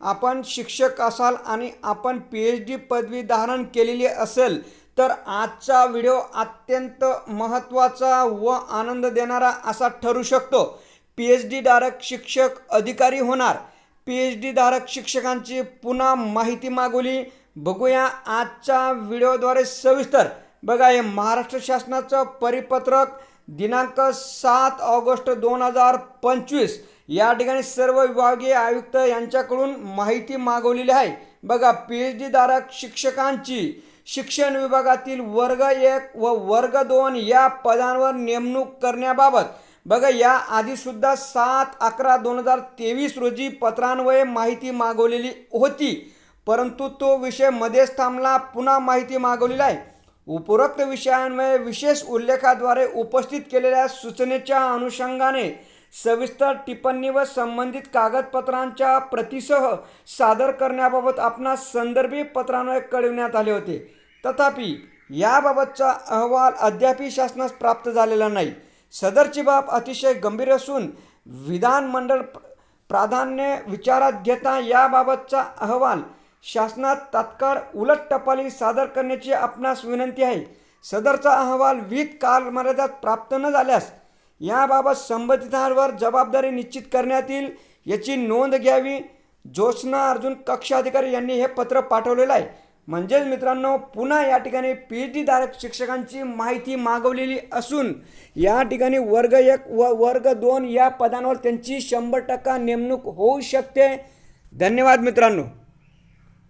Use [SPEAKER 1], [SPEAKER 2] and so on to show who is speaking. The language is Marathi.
[SPEAKER 1] आपण शिक्षक असाल आणि आपण पी एच डी पदवी धारण केलेली असेल तर आजचा व्हिडिओ अत्यंत महत्त्वाचा व आनंद देणारा असा ठरू शकतो. पी एच डी धारक शिक्षक अधिकारी होणार. पी एच डी धारक शिक्षकांची पुन्हा माहिती मागवली. बघूया आजच्या व्हिडिओद्वारे सविस्तर बघा हे महाराष्ट्र शासनाचं परिपत्रक दिनांक सात ऑगस्ट दोन हजार पंचवीस. या ठिकाणी सर्व विभागीय आयुक्त यांच्याकडून माहिती मागवलेली आहे. बघा पी एच डीधारक शिक्षकांची शिक्षण विभागातील वर्ग एक व वर्ग दोन या पदांवर नेमणूक करण्याबाबत. बघा या आधीसुद्धा सात अकरा दोन हजार तेवीस रोजी पत्रान्वये माहिती मागवलेली होती. परंतु तो विषय मध्येच थांबला पुन्हा माहिती मागवलेली आहे. उपरोक्त विषयांमध्ये विशेष उल्लेखाद्वारे उपस्थित केलेल्या सूचनेच्या अनुषंगाने सविस्तर टिप्पणी व संबंधित कागदपत्रांच्या प्रतीसह सादर करण्याबाबत आपणास संदर्भी पत्रांवर कळविण्यात आले होते. तथापि याबाबतचा अहवाल अद्यापही शासनास प्राप्त झालेला नाही. सदरची बाब अतिशय गंभीर असून विधानमंडळ प्राधान्य विचारात घेता याबाबतचा अहवाल शासनात तात्काळ उलट टपाली सादर करण्याची आपणास विनंती आहे. सदरचा अहवाल विहित कालमर्यादात प्राप्त न झाल्यास याबाबत संबंधितांवर जबाबदारी निश्चित करण्यात येईल याची नोंद घ्यावी. ज्योत्स्ना अर्जुन कक्ष अधिकारी यांनी हे पत्र पाठवलेलं आहे. म्हणजेच मित्रांनो पुन्हा या ठिकाणी पी एच डी धारक शिक्षकांची माहिती मागवलेली असून या ठिकाणी वर्ग एक व वर्ग दोन या पदांवर त्यांची शंभर टक्का नेमणूक होऊ शकते. धन्यवाद मित्रांनो.